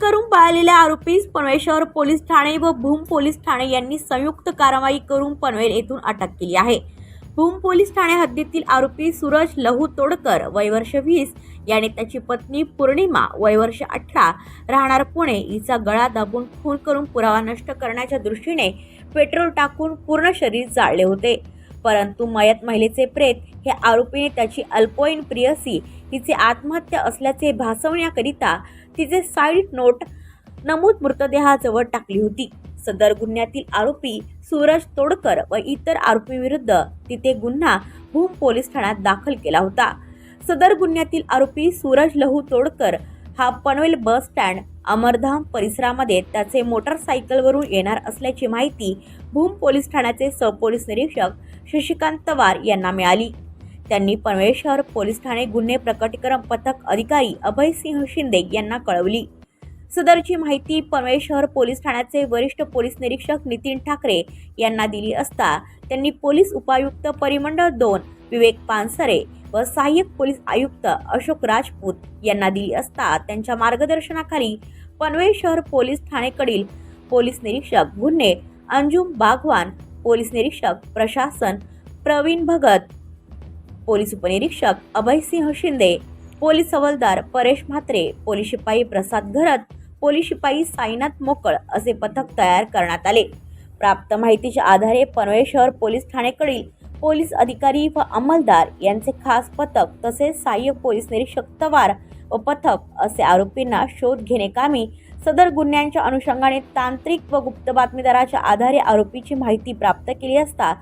करून पळालेल्या आरोपीस पनवेल शहर पोलीस ठाणे व भूम पोलीस ठाणे यांनी संयुक्त कारवाई करून पनवेल येथून अटक केली आहे. भूम पोलीस ठाणे हद्दीतील आरोपी सूरज लहू तोडकर वयवर्ष वीस याने त्याची पत्नी पौर्णिमा वयवर्ष अठरा राहणार पुणे हिचा गळा दाबून खून करून पुरावा नष्ट करण्याच्या दृष्टीने पेट्रोल टाकून पूर्ण शरीर जाळले होते. परंतु मयत महिलेचे प्रेत हे आरोपीने त्याची अल्पोईन प्रियसी हिचे आत्महत्या असल्याचे भासवण्याकरिता तिचे साईड नोट नमूद मृतदेहाजवळ टाकली होती. सदर गुन्ह्यातील आरोपी सूरज तोडकर व इतर आरोपीविरुद्ध तिथे गुन्हा भूम पोलीस ठाण्यात दाखल केला होता. सदर गुन्ह्यातील आरोपी सूरज लहू तोडकर हा पनवेल बस स्टँड अमरधाम परिसरामध्ये त्याचे मोटारसायकलवरून येणार असल्याची माहिती भूम पोलीस ठाण्याचे सहपोलीस निरीक्षक शशिकांत पवार यांना मिळाली. त्यांनी पनवेल शहर पोलीस ठाणे गुन्हे प्रकटीकरण पथक अधिकारी अभय सिंह शिंदे यांना कळवली. सदरची माहिती पनवेल शहर पोलीस ठाण्याचे वरिष्ठ पोलीस निरीक्षक नितीन ठाकरे यांना दिली असता त्यांनी पोलीस उपायुक्त परिमंडळ दोन विवेक पानसरे व सहाय्यक पोलीस आयुक्त अशोक राजपूत यांना दिली असता त्यांच्या मार्गदर्शनाखाली पनवेल शहर पोलीस ठाणेकडील पोलीस निरीक्षक गुन्हे अंजुम बागवान पोलीस निरीक्षक प्रशासन प्रवीण भगत पोलीस उपनिरीक्षक अभयसिंह शिंदे पोलीस हवालदार परेश म्हात्रे पोलीस शिपाई प्रसाद घरत पोलीस शिपाई साईनाथ मोकळ असे पथक तयार करण्यात आले. प्राप्त माहितीच्या आधारे पनवेल शहर पोलीस ठाणेकडील पोलीस अधिकारी व अंमलदार यांचे खास पथक तसेच सहाय्यक पोलीस निरीक्षक तवार व पथक असे आरोपींना शोध घेणेकामी सदर गुन्ह्यांच्या अनुषंगाने तांत्रिक व गुप्त बातमीदाराच्या आधारे आरोपीची माहिती प्राप्त केली असता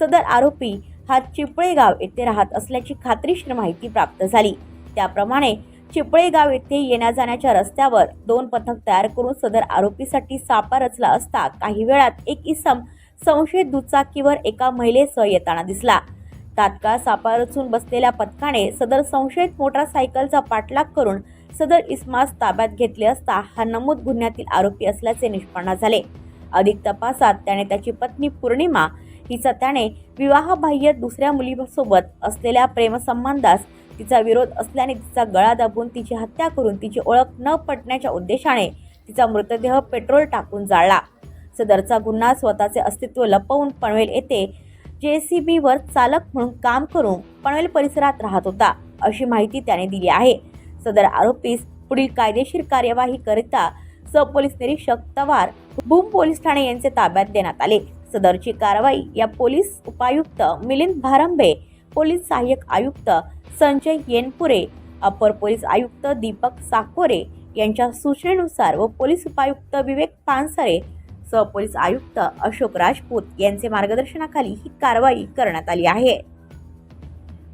सदर आरोपी हा चिपळेगाव येथे राहत असल्याची खात्रीशीर माहिती प्राप्त झाली. त्याप्रमाणे चिपळेगाव येथे येण्या जाण्याच्या रस्त्यावर दोन पथक तयार करून सदर आरोपीसाठी सापा रचला असता काही वेळात एक इसम संशयित दुचाकीवर एका महिलेसह येताना दिसला. तात्काळ सापा रचून बसलेल्या पथकाने सदर संशयित मोटारसायकलचा पाठलाग करून सदर इस्मास ताब्यात घेतले असता हा नमूद गुन्ह्यातील आरोपी असल्याचे निष्पन्न झाले. अधिक तपासात त्याने त्याची पत्नी पौर्णिमा हिचा त्याने विवाहबाह्य दुसऱ्या मुलीसोबत असलेल्या प्रेमसंबंधास तिचा विरोध असल्याने तिचा गळा दाबून तिची हत्या करून तिची ओळख न पटण्याच्या उद्देशाने तिचा मृतदेह पेट्रोल टाकून जाळला. सदरचा गुन्हा स्वतःचे अस्तित्व लपवून पनवेल येथे जे सी बीवर चालक म्हणून काम करून पनवेल परिसरात राहत होता अशी माहिती त्याने दिली आहे. सदर आरोपीस पुढील कायदेशीर कार्यवाही करिता सहपोलीस निरीक्षक तवार भूम पोलीस ठाणे यांचे ताब्यात देण्यात आले. सदरची कारवाई या पोलीस उपायुक्त मिलिंद भारंबे पोलीस सहाय्यक आयुक्त संजय येनपुरे अपर पोलीस आयुक्त दीपक साकोरे यांच्या सूचनेनुसार व पोलीस उपायुक्त विवेक पानसरे सहपोलीस आयुक्त अशोक राजपूत यांचे मार्गदर्शनाखाली ही कारवाई करण्यात आली आहे.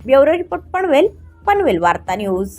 ब्युरो रिपोर्ट पनवेल पनवेल वार्ता न्यूज.